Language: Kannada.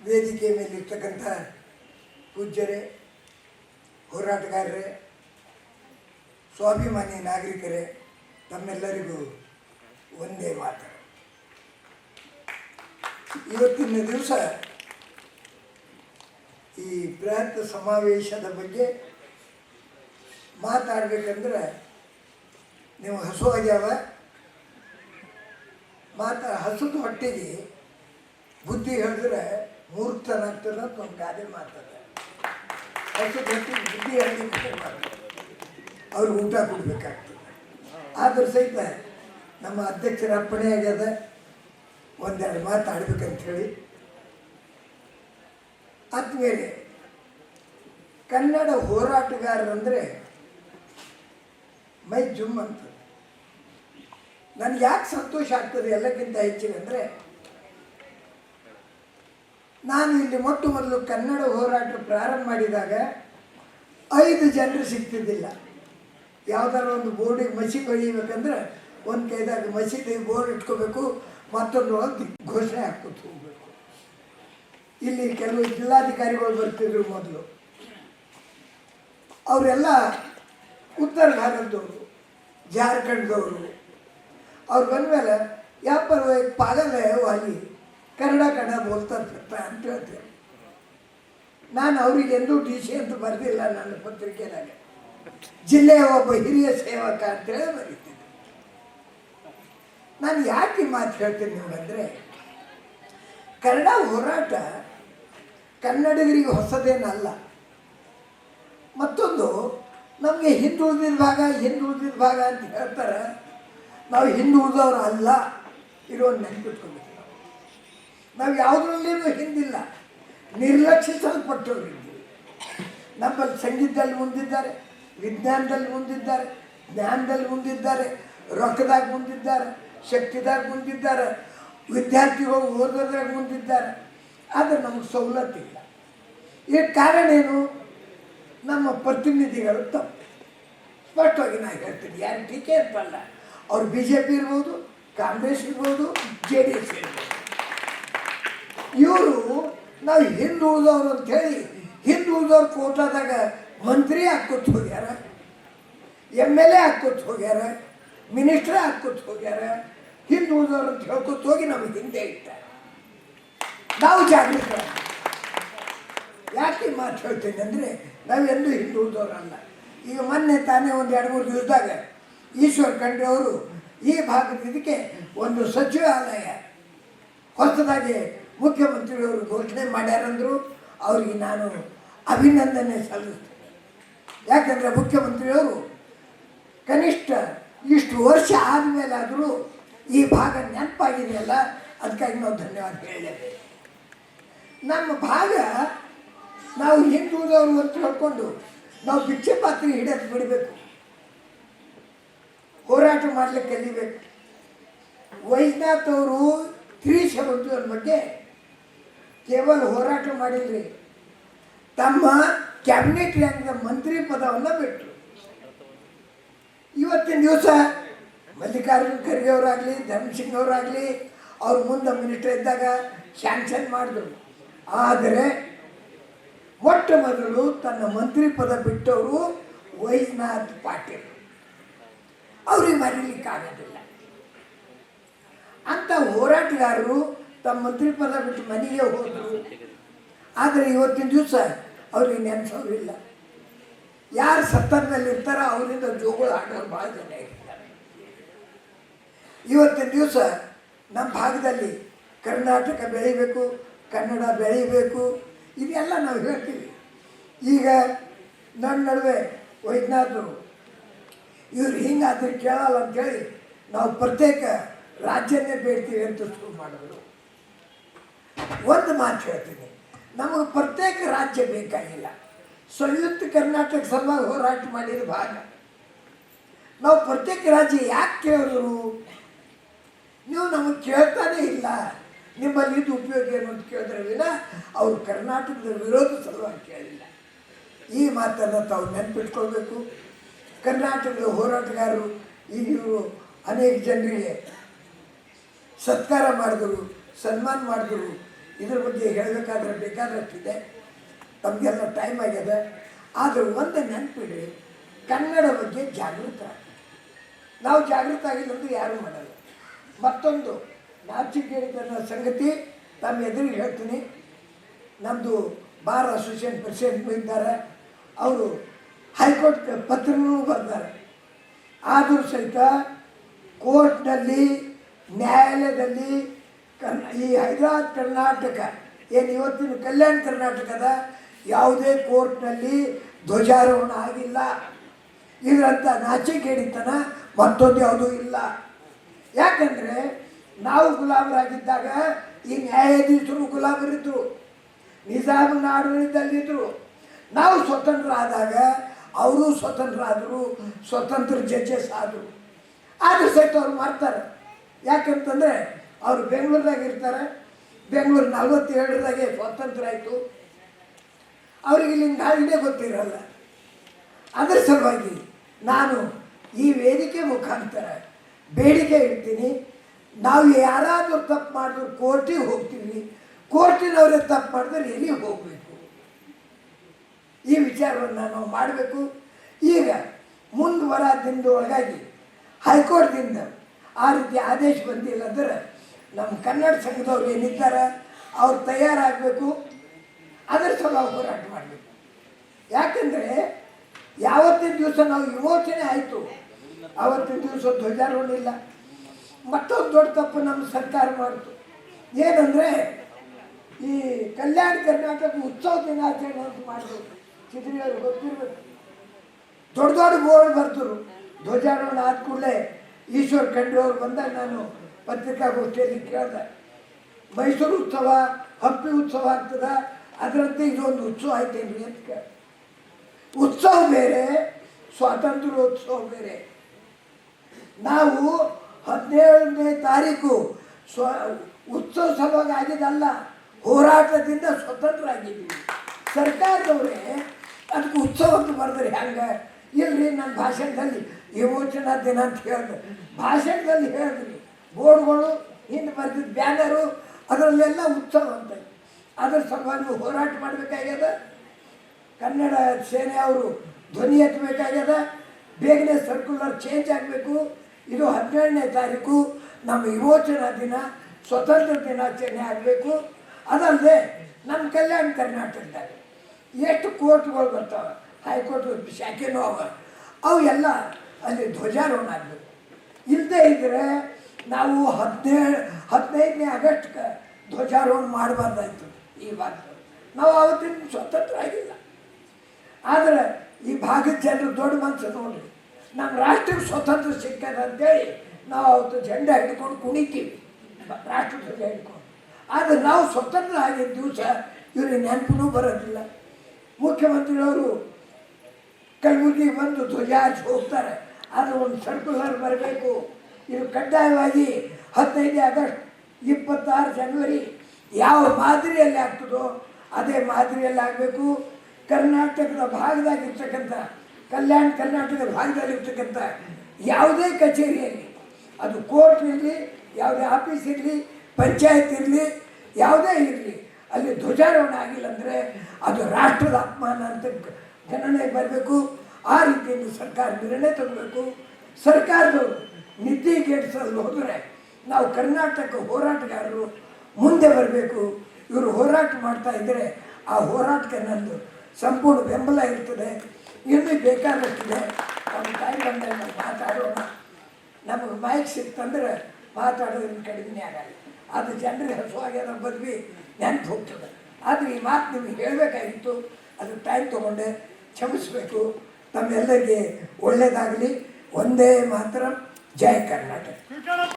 ವೇದಿಕೆ ಮೇಲಿರ್ತಕ್ಕಂಥ ಪೂಜ್ಯರೇ, ಹೋರಾಟಗಾರರೇ ಸ್ವಾಭಿಮಾನಿ ನಾಗರಿಕರೇ, ತಮ್ಮೆಲ್ಲರಿಗೂ ಒಂದೇ ಮಾತು. ಇವತ್ತಿನ ದಿವಸ ಈ ಬೃಹತ್ ಸಮಾವೇಶದ ಬಗ್ಗೆ ಮಾತಾಡಬೇಕಂದ್ರೆ ನೀವು ಹಸುವಾಗ್ಯಾವ ಮಾತಾ ಹಸುದ ಹೊಟ್ಟೆಗೆ ಬುದ್ಧಿ ಹೇಳಿದ್ರೆ ಮೂರ್ತನಾಗ್ತದೆ ಅಂತ ಒಂದು ಗಾದೆ ಹೊಟ್ಟೆಗೆ ಬುದ್ಧಿ ಹೇಳಿದ್ರೆ ಅವ್ರಿಗೆ ಊಟ ಕೊಡ್ಬೇಕಾಗ್ತದೆ. ಆದರೂ ಸಹಿತ ನಮ್ಮ ಅಧ್ಯಕ್ಷರ ಅಪ್ಪಣೆ ಆಗ್ಯದ. ಒಂದೆರಡು ಮಾತಾಡ್ಬೇಕಂತ ಹೇಳಿ ಆದ್ಮೇಲೆ ಕನ್ನಡ ಹೋರಾಟಗಾರರಂದರೆ ಮೈ ಜುಮ್ ಅಂತ. ನನಗೆ ಯಾಕೆ ಸಂತೋಷ ಆಗ್ತದೆ ಎಲ್ಲಕ್ಕಿಂತ ಹೆಚ್ಚಿಗೆ ಅಂದರೆ ನಾನು ಇಲ್ಲಿ ಮೊಟ್ಟ ಮೊದಲು ಕನ್ನಡ ಹೋರಾಟ ಪ್ರಾರಂಭ ಮಾಡಿದಾಗ ಐದು ಜನರು ಸಿಗ್ತಿದ್ದಿಲ್ಲ. ಯಾವ್ದಾರ ಒಂದು ಬೋರ್ಡಿಗೆ ಮಸೀದಿ ಹೊಲಿಬೇಕಂದ್ರೆ ಒಂದು ಕೈದಾಗ ಮಸೀದಿ ಬೋರ್ಡ್ ಇಟ್ಕೋಬೇಕು, ಮತ್ತೊಂದು ಘೋಷಣೆ ಹಾಕ್ಕೊತ ಹೋಗ್ಬೇಕು. ಇಲ್ಲಿ ಕೆಲವು ಜಿಲ್ಲಾಧಿಕಾರಿಗಳು ಬರ್ತಿದ್ರು ಮೊದಲು. ಅವರೆಲ್ಲ ಉತ್ತರ ಭಾರತದವರು, ಜಾರ್ಖಂಡ್ದವರು. ಅವ್ರು ಬಂದಮೇಲೆ ಯಾವ ಪರವಾಗಿ ಪಾಗಲೇ ಅಲ್ಲಿ ಕನ್ನಡ ಕನ್ನಡ ಬೋಲ್ತಾ ಅಂತ ಹೇಳ್ತೀನಿ ನಾನು ಅವ್ರಿಗೆ ಎಂದೂ ಡಿ ಸಿ ಅಂತ ಬರೆದಿಲ್ಲ ನನ್ನ ಪತ್ರಿಕೆದಾಗ. ಜಿಲ್ಲೆಯ ಒಬ್ಬ ಹಿರಿಯ ಸೇವಕ ಅಂತೇಳಿ ಬರೀತೀನಿ. ನಾನು ಯಾಕೆ ಮಾತು ಹೇಳ್ತೀನಿ ನಿಮಗಂದರೆ ಕನ್ನಡ ಹೋರಾಟ ಕನ್ನಡಿಗರಿಗೆ ಹೊಸದೇನಲ್ಲ. ಮತ್ತೊಂದು, ನಮಗೆ ಹಿಂದುಳಿದಿದ್ದ ಭಾಗ ಹಿಂದುಳಿದಿದ್ದ ಭಾಗ ಅಂತ ಹೇಳ್ತಾರೆ. ನಾವು ಹಿಂದುಳಿದವರು ಅಲ್ಲ ಇರೋ ನೆನ್ಪಿಟ್ಕೊಬೇಕು. ನಾವು ಯಾವುದ್ರಲ್ಲಿನೂ ಹಿಂದಿಲ್ಲ. ನಿರ್ಲಕ್ಷಿಸಲ್ಪಟ್ಟವ್ರು ಇದ್ದೀವಿ ನಮ್ಮಲ್ಲಿ ಸಂಗೀತದಲ್ಲಿ ಮುಂದಿದ್ದಾರೆ, ವಿಜ್ಞಾನದಲ್ಲಿ ಮುಂದಿದ್ದಾರೆ, ಜ್ಞಾನದಲ್ಲಿ ಮುಂದಿದ್ದಾರೆ, ರೊಕ್ಕದಾಗ ಮುಂದಿದ್ದಾರೆ, ಶಕ್ತಿದಾಗ ಮುಂದಿದ್ದಾರೆ, ವಿದ್ಯಾರ್ಥಿಗಳು ಓದೋದ್ರಾಗ ಮುಂದಿದ್ದಾರೆ. ಆದರೆ ನಮಗೆ ಸವಲತ್ತಿಲ್ಲ ಈ ಕಾರಣ ಏನು? ನಮ್ಮ ಪ್ರತಿನಿಧಿಗಳು ತಪ್ಪು. ಸ್ಪಷ್ಟವಾಗಿ ನಾನು ಹೇಳ್ತೀನಿ, ಯಾರು ಟೀಕೆ ಅಂತಲ್ಲ ಅವ್ರು ಬಿ ಜೆ ಪಿ ಇರ್ಬೋದು, ಕಾಂಗ್ರೆಸ್ ಇರ್ಬೋದು, ಜೆ ಡಿ ಎಸ್ ಇರ್ಬೋದು. ಇವರು, ನಾವು ಹಿಂದುಳಿದವ್ರು ಅಂತೇಳಿ ಹಿಂದುಳಿದವ್ರ ಕೋಟಾದಾಗ ಮಂತ್ರಿ ಹಾಕೋತ್ ಹೋಗ್ಯಾರ, ಎಂ ಎಲ್ ಎ ಹಾಕೋತ್ ಹೋಗ್ಯಾರ, ಮಿನಿಸ್ಟ್ರ್ ಹಾಕೋತ್ ಹೋಗ್ಯಾರ ಹಿಂದುಳಿದವ್ರು ಅಂತ ಹೇಳ್ಕೊತ ಹೋಗಿ ನಮಗೆ ಹಿಂದೆ ಇಟ್ಟಾರೆ. ನಾವು ಜಾಗೃತ ಯಾಕೆ ಮಾತು ಹೇಳ್ತೇನೆ ಅಂದರೆ ನಾವೆಂದೂ ಹಿಂದುಳಿದವರಲ್ಲ ಈಗ ಮೊನ್ನೆ ತಾನೇ ಒಂದು ಎರಡು ಮೂರು ದಿವಸದಾಗ ಈಶ್ವರ್ ಖಂಡ್ರೆ ಅವರು ಈ ಭಾಗದ ಇದಕ್ಕೆ ಒಂದು ಸಚಿವಾಲಯ ಹೊಸದಾಗಿ ಮುಖ್ಯಮಂತ್ರಿಯವರು ಘೋಷಣೆ ಮಾಡ್ಯಾರಂದ್ರು ಅವರಿಗೆ ನಾನು ಅಭಿನಂದನೆ ಸಲ್ಲಿಸ್ತೇನೆ. ಯಾಕಂದರೆ ಮುಖ್ಯಮಂತ್ರಿಯವರು ಕನಿಷ್ಠ ಇಷ್ಟು ವರ್ಷ ಆದಮೇಲಾದರೂ ಈ ಭಾಗ ನೆನಪಾಗಿದೆಯಲ್ಲ ಅದಕ್ಕಾಗಿ ನಾವು ಧನ್ಯವಾದ ಹೇಳಲೇಬೇಕು. ನಮ್ಮ ಭಾಗ ನಾವು ಹಿಂದೂದವರು ಅಂತ ಹೇಳ್ಕೊಂಡು ನಾವು ಭಿಕ್ಷೆ ಪಾತ್ರೆ ಹಿಡಿಯೋದು ಬಿಡಬೇಕು. ಹೋರಾಟ ಮಾಡಲಿಕ್ಕೆ ಕಲಿಬೇಕು. ವೈದ್ಯನಾಥ್ ಅವರು ತ್ರೀಶ ಬಂಧುವರ ಬಗ್ಗೆ ಕೇವಲ ಹೋರಾಟ ಮಾಡಿಲ್ರಿ. ತಮ್ಮ ಕ್ಯಾಬಿನೆಟ್ ರ್ಯಾಂಕ್ನ ಮಂತ್ರಿ ಪದವನ್ನು ಬಿಟ್ಟರು ಇವತ್ತಿನ ದಿವಸ ಮಲ್ಲಿಕಾರ್ಜುನ ಖರ್ಗೆ ಅವರಾಗಲಿ ಧರ್ಮಸಿಂಗ್ ಅವರಾಗಲಿ, ಅವ್ರ ಮುಂದೆ ಮಿನಿಸ್ಟರ್ ಇದ್ದಾಗ ಶ್ಯಾಂಕ್ಷನ್ ಮಾಡಿದ್ರು. ಆದರೆ ಮೊಟ್ಟ ಮೊದಲು ತನ್ನ ಮಂತ್ರಿ ಪದ ಬಿಟ್ಟವರು ವೈದ್ಯನಾಥ್ ಪಾಟೀಲ್. ಅವ್ರಿಗೆ ಮರೀಲಿಕ್ಕಾಗೋದಿಲ್ಲ. ಅಂತ ಹೋರಾಟಗಾರರು ತಮ್ಮ ಮಂತ್ರಿ ಪದ ಬಿಟ್ಟು ಮನೆಗೆ ಹೋದರು. ಆದರೆ ಇವತ್ತಿನ ದಿವಸ ಅವ್ರಿಗೆ ನೆನೆಸೋರಿಲ್ಲ. ಯಾರು ಸತ್ತರದಲ್ಲಿ ಇರ್ತಾರೋ ಅವರಿಂದ ಜೋಗಳು ಆಡೋರು ಭಾಳ ಜನ ಇರ್ತಾರೆ. ಇವತ್ತಿನ ದಿವಸ ನಮ್ಮ ಭಾಗದಲ್ಲಿ ಕರ್ನಾಟಕ ಬೆಳಿಬೇಕು, ಕನ್ನಡ ಬೆಳಿಬೇಕು, ಇದೆಲ್ಲ ನಾವು ಹೇಳ್ತೀವಿ. ಈಗ ನನ್ನ ನಡುವೆ ವೈದ್ಯನಾಥರು ಇವ್ರು ಹಿಂಗಾದ್ರೆ ಕೇಳಲ್ಲ ಅಂತೇಳಿ ನಾವು ಪ್ರತ್ಯೇಕ ರಾಜ್ಯನೇ ಬೇಡ್ತೀವಿ ಅಂತ ಶುರು ಮಾಡಿದ್ರು. ಒಂದು ಮಾತು ಹೇಳ್ತೀನಿ. ನಮಗೆ ಪ್ರತ್ಯೇಕ ರಾಜ್ಯ ಬೇಕಾಗಿಲ್ಲ. ಸಂಯುಕ್ತ ಕರ್ನಾಟಕ ಸಭಾ ಹೋರಾಟ ಮಾಡಿದ ಭಾಗ. ನಾವು ಪ್ರತ್ಯೇಕ ರಾಜ್ಯ ಯಾಕೆ ಕೇಳಿದ್ರು? ನೀವು ನಮಗೆ ಕೇಳ್ತಾನೇ ಇಲ್ಲ. ನಿಮ್ಮಲ್ಲಿ ಇದು ಉಪಯೋಗ ಏನು ಅಂತ ಕೇಳಿದ್ರೆ ವಿನ, ಅವರು ಕರ್ನಾಟಕದ ವಿರೋಧ ಸಲುವಾಗಿ ಕೇಳಿಲ್ಲ. ಈ ಮಾತನ್ನು ತಾವು ನೆನಪಿಟ್ಕೊಳ್ಬೇಕು. ಕರ್ನಾಟಕದ ಹೋರಾಟಗಾರರು ಈಗ ಇವರು ಅನೇಕ ಜನರಿಗೆ ಸತ್ಕಾರ ಮಾಡಿದ್ರು, ಸನ್ಮಾನ ಮಾಡಿದ್ರು. ಇದ್ರ ಬಗ್ಗೆ ಹೇಳಬೇಕಾದ್ರೆ ಬೇಕಾದಷ್ಟಿದೆ ತಮಗೆಲ್ಲ ಟೈಮ್ ಆಗ್ಯದ ಆದರೆ ಒಂದು ನೆನಪಿಡ್ರಿ ಕನ್ನಡ ಬಗ್ಗೆ ಜಾಗೃತ ನಾವು ಜಾಗೃತ ಆಗಿಲ್ಲ ಯಾರು ಯಾರೂ ಮಾಡಲ್ಲ. ಮತ್ತೊಂದು ನಾಚಿಕೆಗೇಡಿದ ಸಂಗತಿ ತಮ್ಮ ಎದುರಿಗೆ ಹೇಳ್ತೀನಿ. ನಮ್ಮದು ಬಾರ್ ಅಸೋಸಿಯೇಷನ್ ಪ್ರೆಸಿಡೆಂಟ್ ಇದ್ದಾರೆ. ಅವರು ಹೈಕೋರ್ಟ್ ಪತ್ರನೂ ಬರ್ತಾರೆ. ಆದರೂ ಸಹಿತ ಕೋರ್ಟ್ನಲ್ಲಿ, ನ್ಯಾಯಾಲಯದಲ್ಲಿ ಕರ್ನ ಈ ಹೈದರಾಬಾದ್ ಕರ್ನಾಟಕ, ಏನು ಇವತ್ತಿನ ಕಲ್ಯಾಣ ಕರ್ನಾಟಕದ ಯಾವುದೇ ಕೋರ್ಟ್ನಲ್ಲಿ ಧ್ವಜಾರೋಹಣ ಆಗಿಲ್ಲ. ಇದರಂಥ ನಾಚಿಕೆಡಿತನ ಮತ್ತೊಂದು ಯಾವುದೂ ಇಲ್ಲ. ಯಾಕಂದರೆ ನಾವು ಗುಲಾಮರಾಗಿದ್ದಾಗ ಈ ನ್ಯಾಯಾಧೀಶರು ಗುಲಾಮರಿದ್ದರು ನಿಜಾಮನ ಆಡಳಿತದಲ್ಲಿದ್ದರು ನಾವು ಸ್ವತಂತ್ರ ಆದಾಗ ಅವರು ಸ್ವತಂತ್ರ ಆದರು ಸ್ವತಂತ್ರ ಜಡ್ಜಸ್ ಆದರು. ಆದರೂ ಸಹಿತ ಅವ್ರು ಮಾಡ್ತಾರೆ. ಯಾಕಂತಂದರೆ ಅವರು ಬೆಂಗಳೂರದಾಗ ಇರ್ತಾರೆ. ಬೆಂಗಳೂರು ನಲ್ವತ್ತೇಳರದಾಗೆ ಸ್ವಾತಂತ್ರ್ಯ ಆಯಿತು ಅವ್ರಿಗೆ ಇಲ್ಲಿಂದ ಗಾಳಿನೇ ಗೊತ್ತಿರಲ್ಲ. ಅದರ ಸಲುವಾಗಿ ನಾನು ಈ ವೇದಿಕೆ ಮುಖಾಂತರ ಬೇಡಿಕೆ ಇಡ್ತೀನಿ. ನಾವು ಯಾರಾದರೂ ತಪ್ಪು ಮಾಡಿದ್ರು ಕೋರ್ಟಿಗೆ ಹೋಗ್ತೀವಿ. ಕೋರ್ಟಿನವರೇ ತಪ್ಪು ಮಾಡಿದ್ರೆ ಎಲ್ಲಿಗೆ ಹೋಗಬೇಕು? ಈ ವಿಚಾರವನ್ನು ನಾವು ಮಾಡಬೇಕು. ಈಗ ಮುಂದುವರ ದಿನದೊಳಗಾಗಿ ಹೈಕೋರ್ಟ್ದಿಂದ ಆ ರೀತಿ ಆದೇಶ ಬಂದಿಲ್ಲ ಅಂದ್ರೆ ನಮ್ಮ ಕನ್ನಡ ಸಂಘದವ್ರು ಏನಿದ್ದಾರೆ, ಅವ್ರು ತಯಾರಾಗಬೇಕು. ಅದರ ಸಲುವಾಗಿ ಹೋರಾಟ ಮಾಡಬೇಕು. ಯಾಕಂದರೆ ಯಾವತ್ತಿನ ದಿವಸ ನಾವು ವಿಮೋಚನೆ ಆಯಿತು ಆವತ್ತಿನ ದಿವಸ ಧ್ವಜಾರೋಹಣ ಇಲ್ಲ. ಮತ್ತೊಂದು ದೊಡ್ಡ ತಪ್ಪು ನಮ್ಮ ಸರ್ಕಾರ ಮಾಡಿತು. ಏನಂದರೆ ಈ ಕಲ್ಯಾಣ ಕರ್ನಾಟಕ ಉತ್ಸವ ದಿನಾಚರಣೆ ಅಂತ ಮಾಡಿದ್ರು ಚಿತ್ರಿಯವ್ರಿಗೆ ಗೊತ್ತಿರಬೇಕು. ದೊಡ್ಡ ದೊಡ್ಡ ಬೋರ್ಡ್ ಬರ್ತರು ಧ್ವಜಾರೋಹಣ ಆದ ಕೂಡಲೇ ಈಶ್ವರ್ ಖಂಡ್ರೆ ಬಂದಾಗ ನಾನು ಪತ್ರಿಕಾಗೋಷ್ಠಿಯಲ್ಲಿ ಕೇಳಿದೆ. ಮೈಸೂರು ಉತ್ಸವ, ಹಂಪಿ ಉತ್ಸವ ಆಗ್ತದ ಅದರಂತೆ ಇದೊಂದು ಉತ್ಸವ ಆಯ್ತೇನ್ರಿ ಅಂತ ಕೇಳಿದೆ. ಉತ್ಸವ ಬೇರೆ, ಸ್ವಾತಂತ್ರ್ಯೋತ್ಸವ ಬೇರೆ. ನಾವು ಹದಿನೇಳನೇ ತಾರೀಕು ಸ್ವ, ಉತ್ಸವ ಸಲುವಾಗಿ ಆಗಿದ್ದಲ್ಲ, ಹೋರಾಟದಿಂದ ಸ್ವತಂತ್ರ ಆಗಿದ್ದೀವಿ ಸರ್ಕಾರದವರೇ ಅದಕ್ಕೆ ಉತ್ಸವ ಅಂತ ಬರೆದ್ರೆ ಹೆಂಗೆ? ಇಲ್ರಿ, ನನ್ನ ಭಾಷಣದಲ್ಲಿ ವಿಮೋಚನಾ ದಿನ ಅಂತ ಹೇಳಿದ್ರು ಭಾಷಣದಲ್ಲಿ ಹೇಳಿದ್ರಿ ಬೋರ್ಡ್ಗಳು, ಹಿಂದೆ ಬರ್ತಿದ್ದ ಬ್ಯಾನರು, ಅದರಲ್ಲೆಲ್ಲ ಉತ್ಸವ ಅಂತ. ಅದ್ರ ಸಲುವಾಗಿ ಹೋರಾಟ ಮಾಡಬೇಕಾಗ್ಯದ? ಕನ್ನಡ ಸೇನೆ ಅವರು ಧ್ವನಿ ಎತ್ತಬೇಕಾಗ್ಯದ? ಬೇಗನೆ ಸರ್ಕ್ಯುಲರ್ ಚೇಂಜ್ ಆಗಬೇಕು. ಇದು ಹದಿನೇಳನೇ ತಾರೀಕು, ನಮ್ಮ ವಿಮೋಚನಾ ದಿನ, ಸ್ವತಂತ್ರ ದಿನಾಚರಣೆ ಆಗಬೇಕು. ಅದಲ್ಲದೆ ನಮ್ಮ ಕಲ್ಯಾಣ ಕರ್ನಾಟಕದಾಗ ಎಷ್ಟು ಕೋರ್ಟ್ಗಳು ಬರ್ತಾವೆ? ಹೈಕೋರ್ಟ್ ಶಾಖೆನೂ ಅವ ಅವು ಎಲ್ಲ ಅಲ್ಲಿ ಧ್ವಜಾರೋಹಣ ಆಗಬೇಕು. ಇಲ್ಲದೇ ಇದ್ದರೆ ನಾವು ಹದಿನೇಳು ಹದಿನೈದನೇ ಆಗಸ್ಟ್ಗೆ ಧ್ವಜಾರೋಹಣ ಮಾಡಬಾರ್ದಾಯ್ತು ಈ ಭಾಗದಲ್ಲಿ ನಾವು ಆವತ್ತಿನ ಸ್ವತಂತ್ರ ಆಗಿಲ್ಲ ಆದರೆ ಈ ಭಾಗದ ಜನರು ದೊಡ್ಡ ಮನಸ್ಸು ನೋಡ್ರಿ. ನಮ್ಮ ರಾಷ್ಟ್ರಕ್ಕೆ ಸ್ವತಂತ್ರ ಸಿಕ್ಕದಂತೇಳಿ ನಾವು ಅವತ್ತು ಜೆಂಡ ಹಿಡ್ಕೊಂಡು ಕುಣಿತೀವಿ. ರಾಷ್ಟ್ರ ಧ್ವಜ ಹಿಡ್ಕೊಂಡು. ಆದರೆ ನಾವು ಸ್ವತಂತ್ರ ಆಗಿದ್ದ ದಿವಸ ಇವ್ರಿಗೆ ನೆನಪು ಬರೋದಿಲ್ಲ. ಮುಖ್ಯಮಂತ್ರಿಯವರು ಕಲಬುರಗಿಗೆ ಬಂದು ಧ್ವಜ ಹಚ್ಚಿ ಹೋಗ್ತಾರೆ. ಆದರೆ ಒಂದು ಸರ್ಕ್ಯುಲರ್ ಬರಬೇಕು. ಇದು ಕಡ್ಡಾಯವಾಗಿ ಹದಿನೈದು ಆಗಸ್ಟ್ ಇಪ್ಪತ್ತಾರು ಜನವರಿ ಯಾವ ಮಾದರಿಯಲ್ಲಿ ಆಗ್ತದೋ ಅದೇ ಮಾದರಿಯಲ್ಲಿ ಆಗಬೇಕು. ಕರ್ನಾಟಕದ ಭಾಗದಾಗಿರ್ತಕ್ಕಂಥ, ಕಲ್ಯಾಣ ಕರ್ನಾಟಕದ ಭಾಗದಲ್ಲಿರ್ತಕ್ಕಂಥ ಯಾವುದೇ ಕಚೇರಿಯಲ್ಲಿ, ಅದು ಕೋರ್ಟ್ ಇರಲಿ, ಯಾವುದೇ ಆಫೀಸ್ ಇರಲಿ, ಪಂಚಾಯತ್ ಇರಲಿ, ಯಾವುದೇ ಇರಲಿ, ಅಲ್ಲಿ ಧ್ವಜಾರೋಹಣ ಆಗಿಲ್ಲ ಅಂದರೆ ಅದು ರಾಷ್ಟ್ರದ ಅಪಮಾನ ಅಂತ ಗಣನೆಗೆ ಬರಬೇಕು. ಆ ರೀತಿಯಲ್ಲಿ ಸರ್ಕಾರ ನಿರ್ಣಯ ತಗೋಬೇಕು. ಸರ್ಕಾರದವರು ನಿದ್ದೆಗೆಡಿಸಲು ಹೋದರೆ ನಾವು ಕರ್ನಾಟಕ ಹೋರಾಟಗಾರರು ಮುಂದೆ ಬರಬೇಕು. ಇವರು ಹೋರಾಟ ಮಾಡ್ತಾ ಇದ್ದರೆ ಆ ಹೋರಾಟಕ್ಕೆ ನಂದು ಸಂಪೂರ್ಣ ಬೆಂಬಲ ಇರ್ತದೆ. ಇನ್ನೂ ಬೇಕಾದಷ್ಟಿದೆ, ನಮ್ಮ ತಾಯಿ ನಾವು ಮಾತಾಡೋಣ. ನಮಗೆ ಮೈಕ್ ಸಿಕ್ತಂದ್ರೆ ಮಾತಾಡೋದನ್ನು ಕಡಿಮೆ ಆಗಲ್ಲ. ಅದು ಜನರಿಗೆ ಹಸುವಾಗ್ಯದ ಬದ್ವಿ, ನೆನಪು ಹೋಗ್ತದೆ. ಆದರೆ ಈ ಮಾತು ನಿಮಗೆ ಹೇಳಬೇಕಾಗಿತ್ತು. ಅದು ಟೈಮ್ ತೊಗೊಂಡೆ, ಕ್ಷಮಿಸಬೇಕು. ತಮ್ಮೆಲ್ಲರಿಗೆ ಒಳ್ಳೆಯದಾಗಲಿ ಒಂದೇ ಮಾತ್ರ. ಜಯ ಕರ್ನಾಟಕ